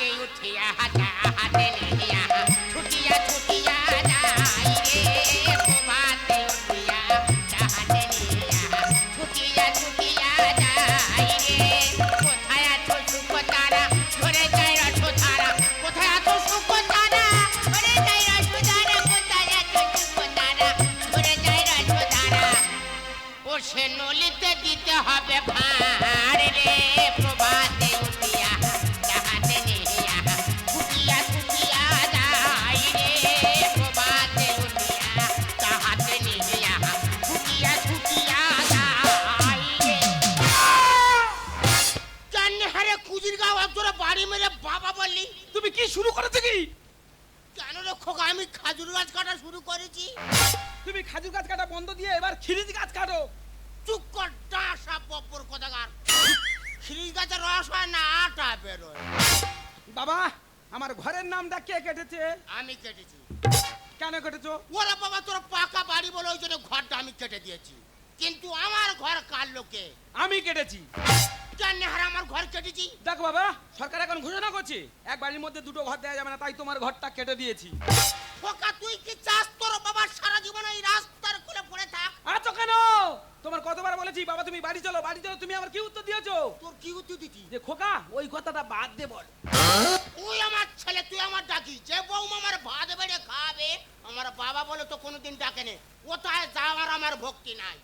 প্রভাতে উঠিয়া যাহাতে কাটা শুরু করেছি। তুমি খাজুর গাছ কাটা বন্ধ দিয়ে এবার খিরিজ গাছ কাটো। চুপ কর ডাসা বব্বর কথাকার। খিরিজ গাছের রস হয় না আটা বেরোয়। বাবা আমার ঘরের নামটা কে কেটেছে? আমি কেটেছি। কেন কেটেছো? ওরা বাবা তোর পাকা বাড়ি বলে ওই জন্য ঘরটা আমি কেটে দিয়েছি। কিন্তু আমার ঘর কার লোকে? আমি কেটেছি। জানি হারে আমার ঘর কেটেছি? দেখো বাবা সরকার এখন ঘোষণা করছে এক বাড়ির মধ্যে দুটো ঘর দেওয়া যাবে না তাই তোমার ঘরটা কেটে দিয়েছি। খোকা তুই কি চাস তোর বাবার সারা জীবন এই রাস্তার কোলে পড়ে থাক? আছো কেন? তোমার কতবার বলেছি বাবা তুমি বাড়ি চলো বাড়ি চলো তুমি আমার কি উত্তর দিয়েছ? তোর কি উত্তর দিতি? যে খোকা ওই কথাটা বাদ দে বল। তুই আমার ছেলে তুই আমার ডাকি যে বৌমা আমার ভাত বেড়ে খাবে আমার বাবা বলে তো কোনোদিন ডাকে নে কোথায় যাওয়ার আমার ভক্তি নাই।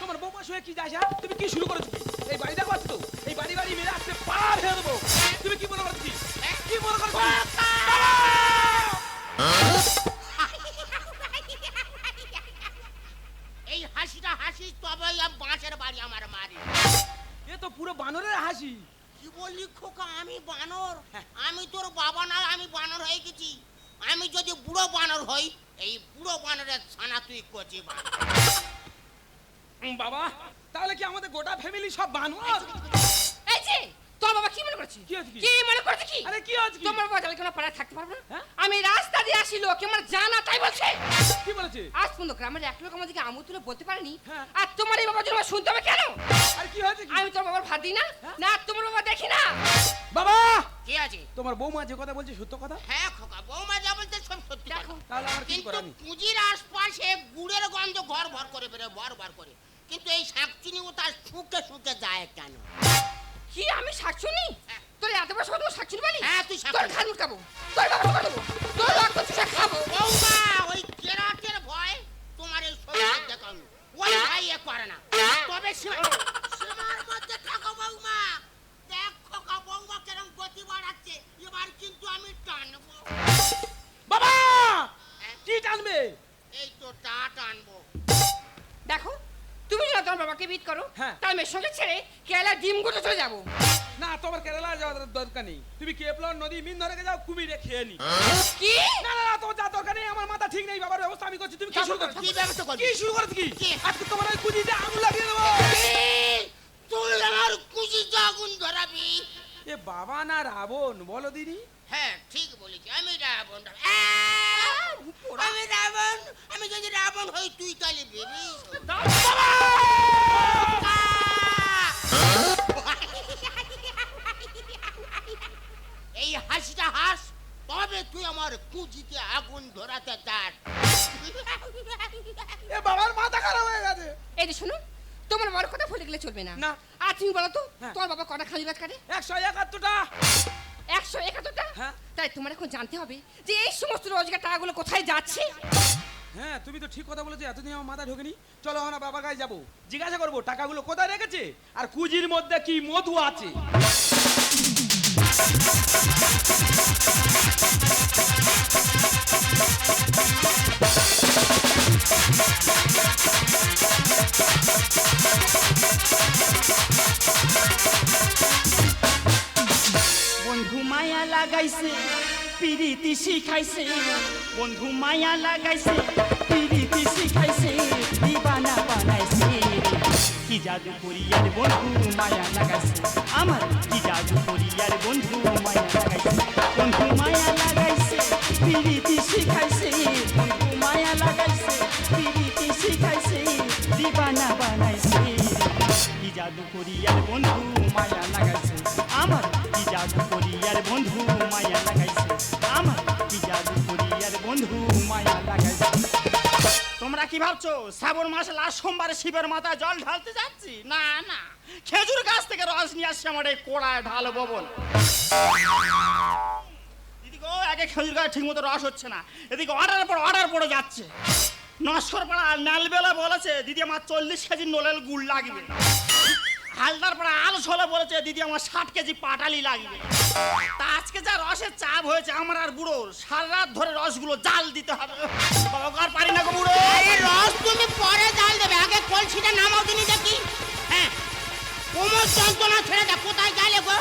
তোমার বৌমা শুয়ে কি যাস হ্যাঁ? তুমি কি শুরু করেছ? এই বাড়িটা করছ তো এই বাড়ি বাড়ি মেরে আসতে পার হয়ে দেবো। তুমি কি মনে করছি? কি মনে করছ? হাসি কি বললি খোকা? আমি বানর। আমি তোর বাবা না আমি বানর হয়ে গেছি। আমি যদি বুড়ো বানর হই এই বুড়ো বানরের ছানা তুই কচি বানর। বাবা তাহলে কি আমাদের গোটা ফ্যামিলি সব বানর? এই যে তোর বাবা কি মনে করছে কি মনে করছে কি? আরে কি হয়েছে কি? তোমার বাবা তাহলে কেন পাড়ায় থাকতে পারবে? না হ্যাঁ? আমি রাস্তা দিয়ে আসি লোক আমার জানা তাই বলছে। কি বলেছে? আজ পর্যন্ত গ্রামের এক লোক আমাদেরকে আমু তুলে বলতে পারেনি। হ্যাঁ। আর তোমার এই বাবার জন্য শুনতে হবে কেন? আর কি হয়েছে আমি তোর বাবার ভাত দিই না। হ্যাঁ? না তোমার বাবা দেখি না। বাবা! কি আছে? তোমার বৌমা যে কথা বলছে সত্য কথা? হ্যাঁ খোকা বৌমা যা বলতে সব সত্যি। কথা। তাহলে আমার কি কিন্তু করানি পুঁজির আশপাশে গুড়ের গন্ধ ঘর ভর করে বেরো ভর ভর করে। কিন্তু এই শাকচুনি ও তার শুকে শুকে যায় কেন? কি আমি হ্যাঁ। তোর এত বড় সময় শাকচুনি বলি হ্যাঁ, তুই তোর। ঘাড় মুটকাবো তোর বাবা দেবো তোর রক্ত চুষে খাব। বৌমা ওই কেরাটের ভয় তোমার এই শরীরে দেখানো ওই ভাই এ করে না। তবে সীমা- সীমার মধ্যে থাকো বৌমা। দেখ খোকা বৌমা কেরম গতি বাড়াচ্ছে এবার কিন্তু আমি টানবো। বাবা! হ্যাঁ? কি টানবে? এই তো টা টানবো। দেখো তুমি যদি তোমার বাবাকে বিট করো হ্যাঁ। তার মেয়ের সঙ্গে ছেড়ে কেরালা ডিম গুঁড়ো চলে যাব। না তোমার কেরালা যাওয়ার দরকার নেই। তুমি কেপলন নদী মিন ধরে যাও কুমিরে খেয়ে নি। কি? না না না তোমার যা দরকার নেই আমার মাথা ঠিক নেই বাবার ব্যবস্থা আমি করছি। তুমি কি শুরু করছ? কি ব্যবস্থা করবি? কি শুরু করছ কি? কি? আজকে তোমার ওই কুজিতে আগুন লাগিয়ে দেবো। এই, তুই আমার খুশিতে আগুন ধরাবি। এ বাবা না রাবণ বলো দিদি। হ্যাঁ ঠিক বলেছি। আমি রাবণ। আমি রাবণ। আমি যদি রাবণ হই তুই তাহলে ভেবিস এই হাসিটা হাস তবে তুই আমার কুজিতে আগুন ধরাতে চাস। এ বাবার মাথা খারাপ হয়ে গেছে। এই যে শুনুন তোমার বাবার কথা ভুলে গেলে চলবে না। না। আর তুমি বলো তো হ্যাঁ। তোমার বাবা কটা খালি গাছ কাটে? একশো একাত্তরটা। একশো একাত্তরটা? হ্যাঁ। তাই তোমার এখন জানতে হবে যে এই সমস্ত রোজগার টাকাগুলো কোথায় যাচ্ছে? হ্যাঁ তুমি তো ঠিক কথা বলেছ এতদিন আমার মাথা ঢোকেনি। চলো আমরা বাবা গায়ে যাব। জিজ্ঞাসা করব টাকাগুলো কোথায় রেখেছে? আর কুজির মধ্যে কি মধু আছে? বন্ধু মায়া লাগাইছে, পিরিতি শিখাইছে, বন্ধু মায়া লাগাইছে, পিরিতি শিখাইছে, দিবানা বানাইছে। কি জাদু করিয়ার বন্ধু মায়া লাগাইছে, আমার কি জাদু করিয়ার বন্ধু মায়া লাগাইছে। বন্ধু মায়া লাগাইছে, পিরিতি শিখাইছে, বন্ধু মায়া লাগাইছে, পিরিতি শিখাইছে, দিবানা বানাইছে। কি জাদু করিয়ার বন্ধু মায়া লাগাইছে। তোমরা কি ভাবছ, শ্রাবণ মাসে লাস্ট সোমবারে শিবের মাথায় জল ঢালতে যাচ্ছি? না না। খেজুর গাছ থেকে রস নিয়ে আসছে আমার এই কোড়ায় ঢালো ববন। ও, আগে খেজুর গাছ ঠিক মতো রস হচ্ছে না। এদিকে অর্ডার পর অর্ডার পড়ে যাচ্ছে। নস্কর পাড়া নালবেলা বলেছে, দিদি আমার চল্লিশ কেজি নোলেল গুড় লাগবে। হালদার পাড়া আলসোলা বলেছে, দিদি আমার ষাট কেজি পাটালি লাগবে। তা আজকে যা রসের চাপ হয়েছে আমার আর বুড়োর সারা রাত ধরে রসগুলো জাল দিতে হবে। বাবা আর পারি না গো বুড়ো। এই রস তুমি পরে জাল দেবে আগে কলসিটা নামাও দিনি দেখি। হ্যাঁ কোমর যন্ত্রণা ছেড়ে দে কোথায় গেলে গো?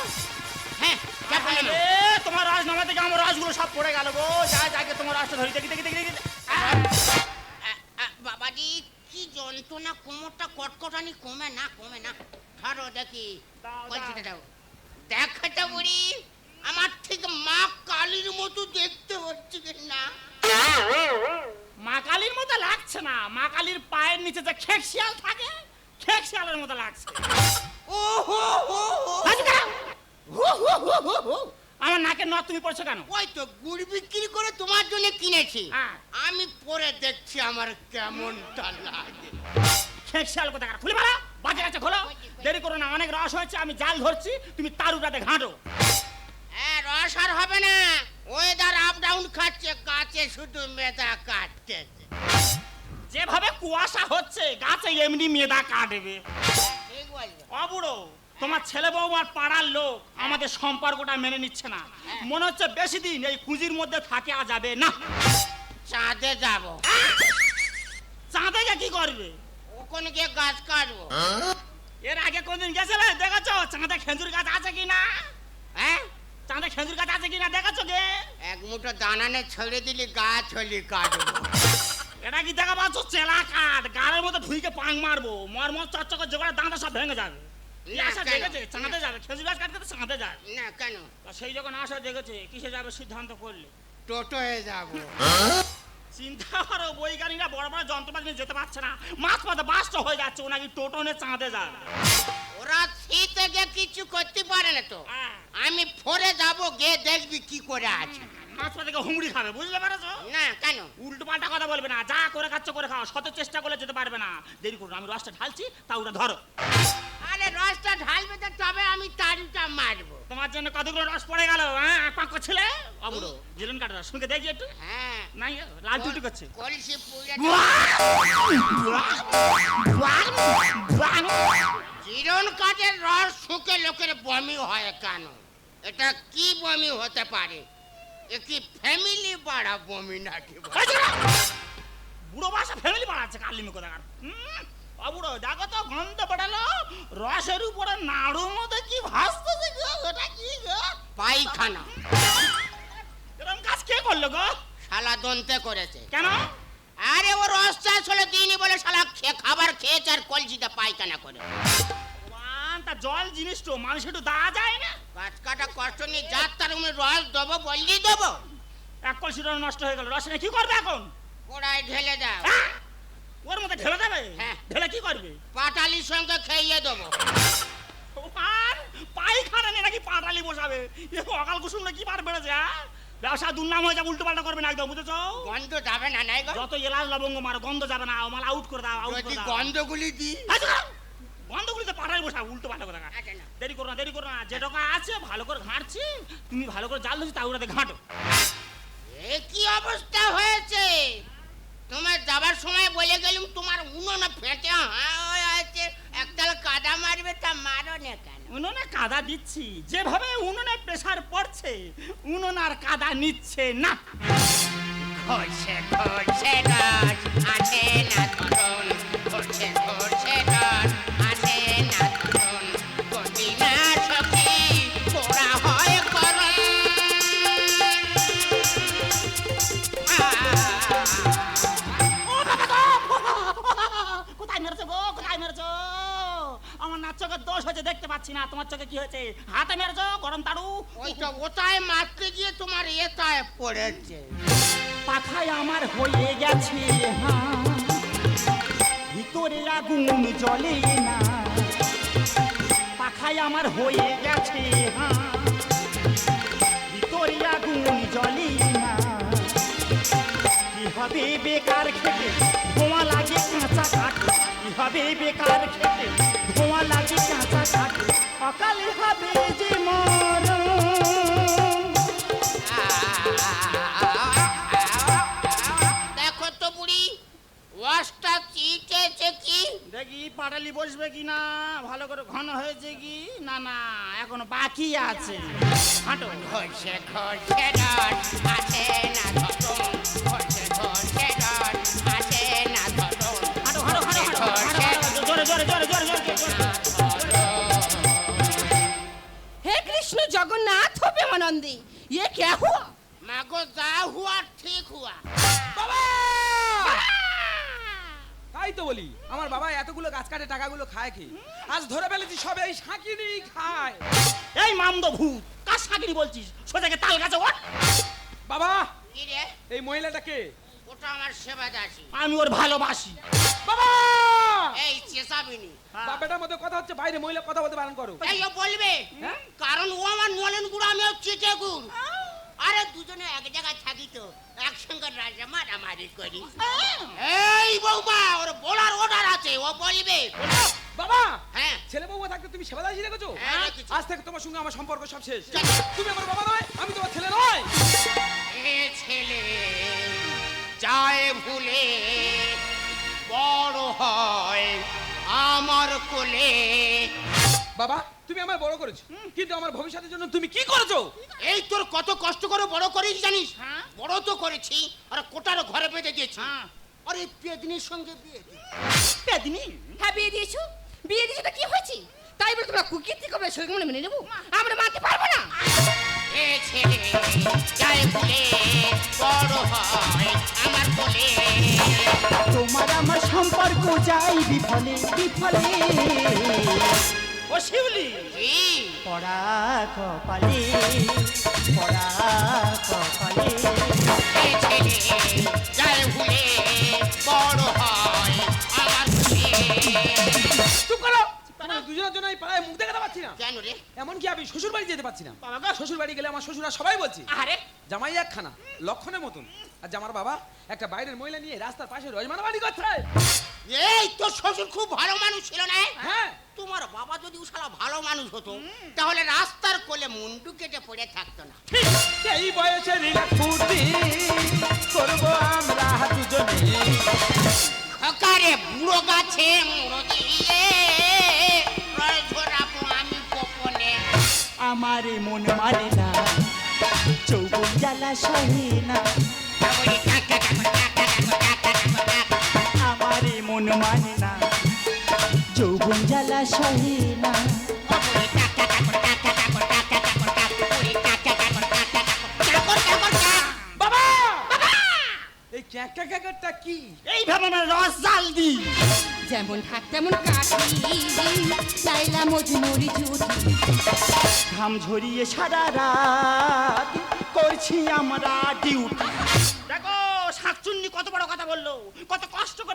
হ্যাঁ তোমার রস নামা থেকে আমার রসগুলো সব পড়ে গেল গো। যা যাকে তোমার রসটা ধরি দেখি দেখি দেখি বাবাজি কি যন্ত্রণা কোমরটা কটকটানি কমে না কমে না। ধরো দেখি কলসিটা দাও। দেখাটা বুড়ি আমার ঠিক মা কালীর মতো দেখতে হচ্ছে না? মা কালীর মতো লাগছে না। মা কালীর পায়ের নিচে যে খেক শিয়াল থাকে খেক শিয়ালের মতো লাগছে। ও হো হো। আমার নাকের নথ তুমি পড়ছো কেন? ওই তো গুড় বিক্রি করে তোমার জন্য কিনেছি। হ্যাঁ। আমি পরে দেখছি আমার কেমনটা লাগে। খেক শিয়াল কোথাকার? খুলে মারা বাজে গেছে খোলো। দেরি করো না অনেক রস হয়েছে আমি জাল ধরছি তুমি তারুটাতে ঘাঁটো। হ্যাঁ রস আর হবে না। ওয়েদার আপ ডাউন খাচ্ছে গাছে শুধু মেদা কাটতেছে। যেভাবে কুয়াশা হচ্ছে গাছে এমনি মেদা কাটবে। অবুড়ো তোমার ছেলে বউ আর পাড়ার লোক আমাদের সম্পর্কটা মেনে নিচ্ছে না। মনে হচ্ছে বেশি দিন এই কুঁজির মধ্যে থাকে যাবে না। চাঁদে যাব। চাঁদে কি করবে? ওখানে গিয়ে গাছ কাটবো। এর আগে কোনদিন গেছিলে? দেখেছ? চাঁদে খেজুর গাছ আছে কি না হ্যাঁ? চাঁদে খেজুর গাছ আছে কি না দেখেছ গে? এক মুঠো দানানে ছেড়ে দিলি গাছ হলি কাটবো। এটা কি দেখা পাচ্ছ? চেলা কাঠ। গাড়ের মধ্যে ঢুইকে পাং মারবো। মর মর চচ্চকে জোগাড়ে দাঁড়া সব ভেঙে যাবে। আশা দেখেছে? চাঁদে যাবে। খেজুর গাছ কাটতে তো চাঁদে যায় না কেন? সেই যখন আশা দেখেছে কিসে যাবে সিদ্ধান্ত করলে? টোটো হয়ে যাব। চিন্তা করো বৈজ্ঞানিকরা বড় বড় যন্ত্রপাতি নিয়ে যেতে পারছে না। মাছ পথে বাস্ত হয়ে যাচ্ছে ও নাকি টোটো নিয়ে চাঁদে যায়। ওরা শীতে গিয়ে কিছু করতে পারে না তো। হ্যাঁ। আমি ফোরে যাব গিয়ে দেখবি কি করে আছে। মাছ পথে হুমড়ি খাবে বুঝতে পেরেছ? না কেন? উল্টো পাল্টা কথা বলবে না যা করে খাচ্ছ করে খাও শত চেষ্টা করলে যেতে পারবে না। দেরি করুন আমি রসটা ঢালছি তা ওটা ধরো। আরে রসটা ঢালবে তো তবে আমি তাড়িটা মারবো। তোমার জন্য কতগুলো রস পড়ে গেল হ্যাঁ? পাক ছেলে? অবুড়ো শুনকে দেখি একটু। হ্যাঁ। নাই লাল টুটি করছে। কলসি পুড়ে জিরন কাঠের রস শুকে লোকের বমি হয় কেন? এটা কি বমি হতে পারে? এ কি ফ্যামিলি বাড়া বমি নাকি বুড়ো? বাসা ফ্যামিলি বাড়াচ্ছে কালিমি কোথা অবুড়ো দেখো তো গন্ধ পড়ালো রসের উপরে নাড়ুর মধ্যে কি ভাসতেছে গো? ওটা কি গো? পায়খানা। এরকম কাজ কে করল গো? শালা দন্তে করেছে। কেন? আরে ও রস চাষ হলে দিইনি বলে শালা খেয়ে খাবার খেয়েছে আর কলসিতে পায়খানা করে। তা জল জিনিস তো মানুষ একটু দেওয়া যায় না? গাছ কাটা কষ্ট নিয়ে যার তার রস দেবো বললি দেবো। এক কলসি রস নষ্ট হয়ে গেল রস নিয়ে কি করবে এখন? কোড়ায় ঢেলে দাও। হ্যাঁ? ওর মধ্যে ঢেলে দেবে? হ্যাঁ। ঢেলে কি করবে? পাটালির সঙ্গে খাইয়ে দেবো। আর পায়খানা নাকি পাটালি বসাবে? এ অকাল কুসুম না কি বার বেড়েছে হ্যাঁ? ব্যবসা দুর্নাম হয়ে যাবে উল্টো পাল্টা করবে না একদম বুঝেছ? গন্ধ যাবে না নাই গো। যত এলাচ লবঙ্গ মারো গন্ধ যাবে না মাল আউট করে দাও আউট যদি করে দাও। গন্ধগুলি আচ্ছা, গন্ধগুলিতে পাঠাই বসা উল্টো পাল্টা করে আচ্ছা। দেরি করো না দেরি করো না যে টাকা আছে ভালো করে ঘাঁটছি তুমি ভালো করে জাল ধরছি তাওড়াতে ঘাঁটো। এ কি অবস্থা হয়েছে? তোমার যাবার সময় বলে গেলুম তোমার উনুন ফেটে হ্যাঁ হয়ে আছে একতাল কাদা মারবে তা মারো না কেন? উনুনে কাদা দিচ্ছি, যেভাবে উনুনে প্রেসার পড়ছে উনুন আর কাদা নিচ্ছে না। ঘষে ঘষে না আছে না, ঘষে ঘষে পাচ্ছি না। তোমার চোখে কি হয়েছে? হাতে মেরেছো? গরম তাড়ু? ওই তো ওটায় মারতে গিয়ে তোমার এটায় পড়েছে। পাখায় আমার হয়ে গেছে হ্যাঁ। ভিতরে আগুন জ্বলে না। পাখায় আমার হয়ে গেছে হ্যাঁ। ভিতরে আগুন জ্বলে না। কি হবে বেকার খেতে? বোমা লাগে যাবে বেকার খেতে? লাগে কাঁচা কাঠে অকালে হবে যে মরণ। দেখো তো বুড়ি ওয়াশটা চিটেছে কি? দেখি পাটালি বসবে কি না? ভালো করে ঘন হয়েছে কি? না না এখনও বাকি আছে। হাঁটো। ঘষে ঘষে আছে না ধরন जगन्नाथ हो प्रेमानंदी ये क्या हुआ মাগো যা হুয়া ঠিক হুয়া বাবা তাই তো বলি আমার বাবা এতগুলো গাছ কাটে টাকাগুলো খায় কি আজ ধরে ফেলেছি সবে এই সাঁকিনি খায় এই মামদ ভূত কার সাকিরি বলছিস সোজাকে তাল গাছে ওঠ বাবা কি রে এই মহিলাটাকে ওটা আমার সেবা দাসী আমি ওর ভালোবাসি বাবা এই চেঁচাবিনি বাবাটার মধ্যে কথা হচ্ছে বাইরে মহিলা কথা বলতে বারণ করো। এই ও বলবে হ্যাঁ? কারণ ও আমার নলেন গুড় আমি চিটে গুড়। আরে দুজনে এক জায়গায় থাকি তো একসঙ্গে রাজা মারামারি করি। এই বৌমা ওর বলার অর্ডার আছে ও বলবে। বাবা হ্যাঁ। ছেলে বউ থাকতে তুমি সেবা দাসী রেখেছো হ্যাঁ, আজ থেকে তোমার সঙ্গে আমার সম্পর্ক সব শেষ। তুমি আমার বাবা নয় আমি তোমার ছেলে নয়। এ ছেলে যায় ভুলে বড় হয় আমার কোলে। বাবা তুমি আমার বড় করেছ। কিন্তু আমার ভবিষ্যতের জন্য তুমি কি করেছ? এই তোর কত কষ্ট করে বড় করিস জানিস? হ্যাঁ। বড় তো করেছি আর কোটার ঘরে বেঁধে দিয়েছি। হ্যাঁ। আরে পেদিনীর সঙ্গে বিয়ে। পেদিনি? হ্যাঁ বিয়ে দিয়েছ? বিয়ে দিয়েছ তো কি হয়েছে? তাই বলে তোমরা কুকীর্তি করবে সঙ্গে মনে মেনে নেব? আমরা মানতে পারব না। ছেলে যায় ভুলে বড় হয় আমার বলে তোমার আমার সম্পর্ক যাই বিফলে বিফলে। ও শিউলি। পড়া কপালে পড়া কপালে। দুজনের জন্য এই পাড়ায় মুখ দেখাতে পারছি না। কেন রে? এমনকি আমি শ্বশুর বাড়ি যেতে পারছি না। বাবা শ্বশুর বাড়ি গেলে আমার শ্বশুরা সবাই বলছে আরে জামাই একখানা লক্ষণের মতন। আর জামার বাবা একটা বাইরের মহিলা নিয়ে রাস্তার পাশে রজমানা বাড়ি করছে এই তোর শ্বশুর খুব ভালো মানুষ ছিল না হ্যাঁ? তোমার বাবা যদি শালা ভালো মানুষ হতো তাহলে রাস্তার কোলে মুন্ডু কেটে পড়ে থাকতো না। এই বয়সে করব আমরা দুজনে। খকারে বুড়ো গাছে মুড়ো দিয়ে। আমার মন মানে না, চৌবন জ্বালা সহে না। আমারে মন মানে না যৌবন জ্বালা সহে না। ক্যাকারটা কি? এইভাবে আমার রস জাল দি। যেমন থাক তেমন কাটি লাইলা মজনুরি জুটি ঘাম ঝরিয়ে সারা রাত করছি আমরা ডিউটি। দেখো শাকচুন্নি কত বড় কথা বলল কত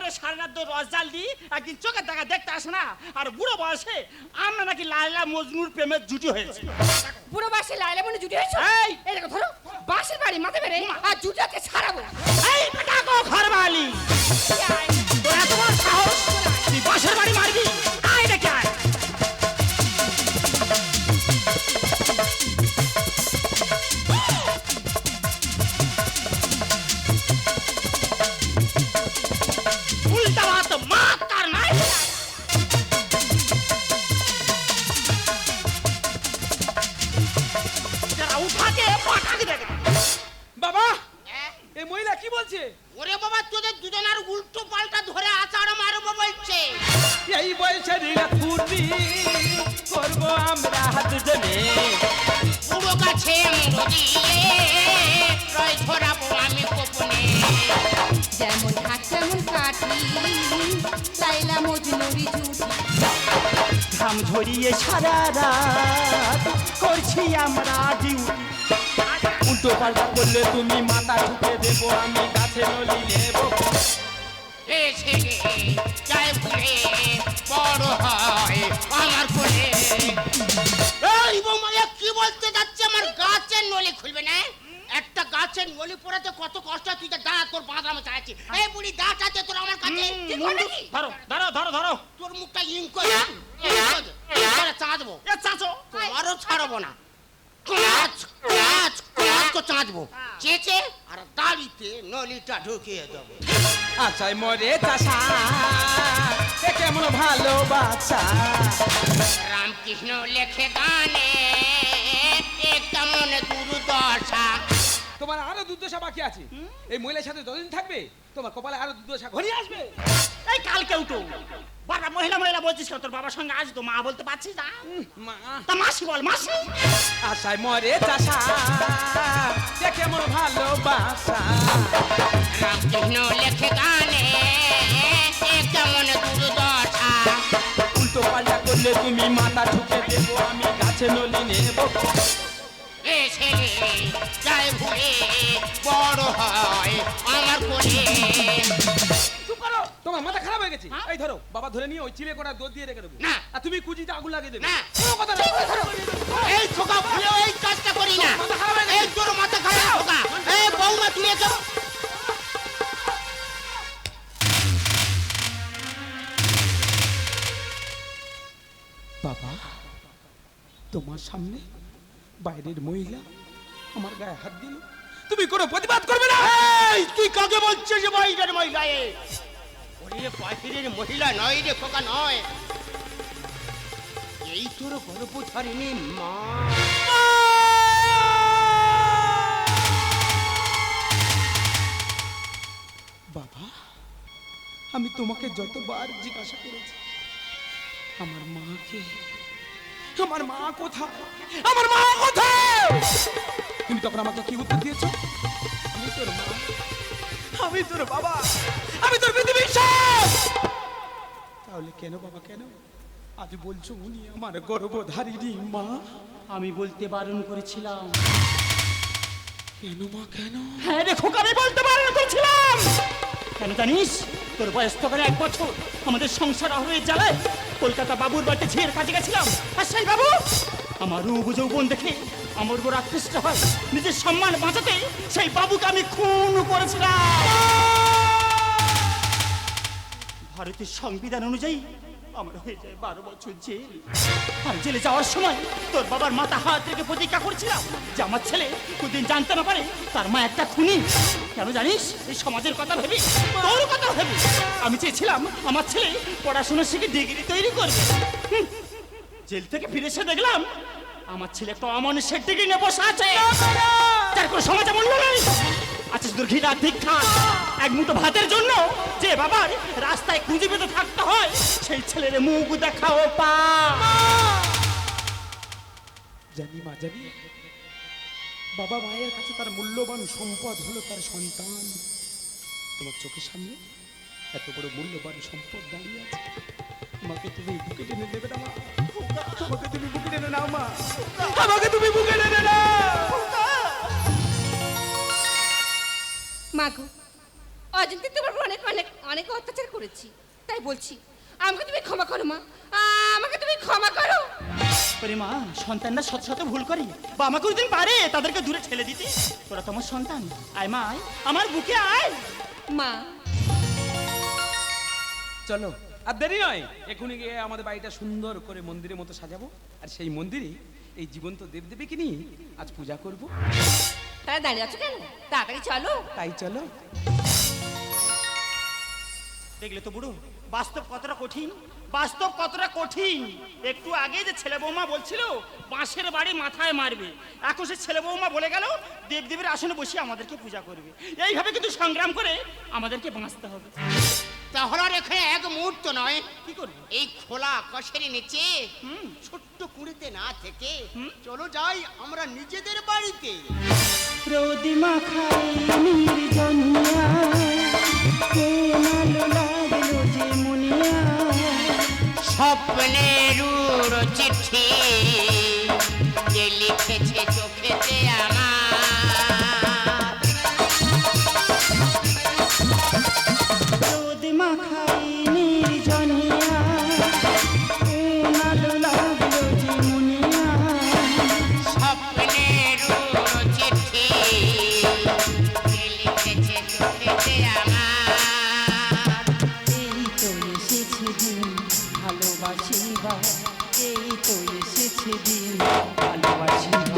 করে সারা রাত রস জাল দিই একদিন চোখের দেখা দেখতে আসে না। আর বুড়ো বয়সে আমরা নাকি লাইলা মজনুর প্রেমের জুটি হয়েছে। বুড়ো বয়সে লাইলা মনে জুটি হয়েছে? এই! এই দেখো ধরো। বাসের বাড়ি মাথা মেরে আর জুটাকে ছাড়াবো। এই বেটা গো ঘর বালি তোর এত বড় সাহস? তুই বাসের বাড়ি মারবি? এই মহিলা কি বলছে? ওরে বাবা তোদের দুজনের উল্টো পাল্টা ধরে আচার মারবো বলছে। এই বয়সে রিলা ফুর্তি করব আমরা দুজনে পুরো দিয়ে রয় ঝোরাবো আমি গোপনে। যেমন তেমন কাটি লাইলা মজনুরি জুটি। ঘাম ঝরিয়ে সারা রাত করছি আমরা ডিউটি। উল্টো করলে তুমি মাথা ঠুকে দেবো আমি গাছে নলি নেব। এ ছেলে যায় ভুলে বড় হয় আমার কোলে। এই বৌমা কি বলতে যাচ্ছে? আমার গাছের নলি খুলবে না? একটা গাছের নলি পড়াতে কত কষ্ট তুই তো দাঁড়া তোর বাঁধা আমি চাইছি। এই বুড়ি দাঁত আছে তোর আমার কাছে? ধরো ধরো ধরো ধরো। তোর মুখটা ইং করে চাঁদবো চাচো ছাড়বো না। তো চাঁদবো চেঁচে আর দাড়িতে নলিটা ঢুকিয়ে দেবো আচ্ছা মরে চাষা সে কেমন ভালোবাসা রামকৃষ্ণ লেখে গানে কেমন দুর্দশা তোমার আরও দুর্দশা বাকি আছে এই মহিলার সাথে যতদিন থাকবে তোমার কপালে আরও দুর্দশা ঘনিয়ে আসবে এই কালকেও তো বাবা মহিলা মহিলা বলছিস কেন? তোর বাবার সঙ্গে আজ তো মা বলতে পারছিস না? মা। তা মাসি বল মাসি। আশায় মরে চাষা সে কেমন ভালোবাসা। রামকৃষ্ণ লেখে গানে কেমন দুর্দশা। উল্টো পাল্টা করলে তুমি মাথা ঠুকে দেবো আমি গাছে নলি নেব। ছেলে যায় ঘুরে বড় হয় আমার কোলে। চুপ করো তোমার মাথা খারাপ হয়ে গেছে। এই ধরো বাবা ধরে নিয়ে ওই চিলে করা দুধ দিয়ে রেখে দেবো। না। আর তুমি কুজিতে আগুন লাগিয়ে দেবে। না। কোনো কথা না। এই খোকা ভুলেও এই কাজটা করি না। মাথা খারাপ হয়ে গেছে। এই তোর মাথা খারাপ খোকা এই বৌমা তুমি এসো। বাবা তোমার সামনে বাইরের মহিলা আমার গায়ে হাত দিল। তুমি কোনো প্রতিবাদ করবে না? এই তুই কাকে বলছিস যে বাইরের মহিলা এ ওরে বাইরের মহিলা নয় রে খোকা নয়। এই তোর গর্ভধারিণী মা। বাবা আমি তোমাকে যতবার জিজ্ঞাসা করেছি আমার মাকে আমার মা কোথায়? আমার মা কোথায়? তুমি তখন আমাকে কি উত্তর দিয়েছ? আমি তোর মা। আমি তোর বাবা। আমি তোর পৃথিবী সব। তাহলে কেন বাবা কেন? আজ বলছো উনি আমার গর্ভধারিণী মা। আমি বলতে বারণ করেছিলাম। কেন মা কেন? হ্যাঁ রে খোকা আমি বলতে বারণ করেছিলাম। কেন জানিস? তোর বয়স তখন এক বছর। আমাদের সংসার হয়ে জ্বালায়। কলকাতা বাবুর বাড়িতে ঝিয়ের কাজে গেছিলাম। আর সেই বাবু আমার রূপ যৌবন দেখে আমার উপর আকৃষ্ট হয়। নিজের সম্মান বাঁচাতে সেই বাবুকে আমি খুন করেছিলাম। ভারতের সংবিধান অনুযায়ী আমার হয়ে যায় বারো বছর জেল। আর জেলে যাওয়ার সময় তোর বাবার মাথা হাত রেখে প্রতিজ্ঞা করছিলাম যে আমার ছেলে কোনদিন জানতে না পারে তার মা একটা খুনি। কেন জানিস? এই সমাজের কথা ভেবে তোর কথা ভেবে। আমি চেয়েছিলাম আমার ছেলে পড়াশোনা শিখে ডিগ্রি তৈরি করবে। জেল থেকে ফিরে এসে দেখলাম আমার ছেলে একটা অমানুষের ডিগ্রি নিয়ে বসে আছে। তার কোনো সমাজে মূল্য নেই। আছে শুধু ঘৃণা দীক্ষা এক মুঠো ভাতের জন্য যে বাবার রাস্তায় খুঁজে পেতে থাকতে হয় সেই ছেলের মুখ দেখাও পা। জানি মা জানি। বাবা মায়ের কাছে তার মূল্যবান সম্পদ হলো তার সন্তান। তোমার চোখের সামনে এত বড় মূল্যবান সম্পদ দাঁড়িয়ে আছে। আমাকে তুমি বুকে টেনে দেবে না মা। আমাকে তুমি বুকে টেনে নাও মা। আমাকে তুমি বুকে টেনে নাও। মাগো অজন্তে তোমার উপর অনেক অনেক অনেক অত্যাচার করেছি। তাই বলছি আমাকে তুমি ক্ষমা করো মা। আমাকে তুমি ক্ষমা করো। করে মা সন্তানরা শত শত ভুল করে। বা আমাকে কোনদিন পারে তাদেরকে দূরে ঠেলে দিতে? তোরা তোমার সন্তান। আয় মা আয়। আমার বুকে আয়। মা। চলো। আর দেরি নয়। এখনই গিয়ে আমাদের বাড়িটা সুন্দর করে মন্দিরের মতো সাজাবো। আর সেই মন্দিরে এই জীবন্ত দেবদেবীকে নিয়ে আজ পূজা করব। তারা দাঁড়িয়ে আছো কেন? তাড়াতাড়ি চলো। তাই চলো। দেখলে তো বুড়ো বাস্তব কতটা কঠিন? বাস্তব কতটা কঠিন? একটু আগে যে ছেলে বৌমা বলছিল বাঁশের বাড়ি মাথায় মারবে। এখন সে ছেলে বৌমা বলে গেল দেবদেবীর আসনে বসে আমাদেরকে পূজা করবে। এইভাবে কিন্তু সংগ্রাম করে আমাদেরকে বাঁচতে হবে। তাহলে আর এখানে এক মুহূর্ত নয়। কি করব? এই খোলা আকাশের নিচে হুম। ছোট্ট কুড়িতে না থেকে চলো যাই আমরা নিজেদের বাড়িতে। রোদিমা খাই নির্জনিয়া अपने रूड़ो चिट्ठी ये लिखे জীবা এই তো এসেছে দিন ভালোবাসি।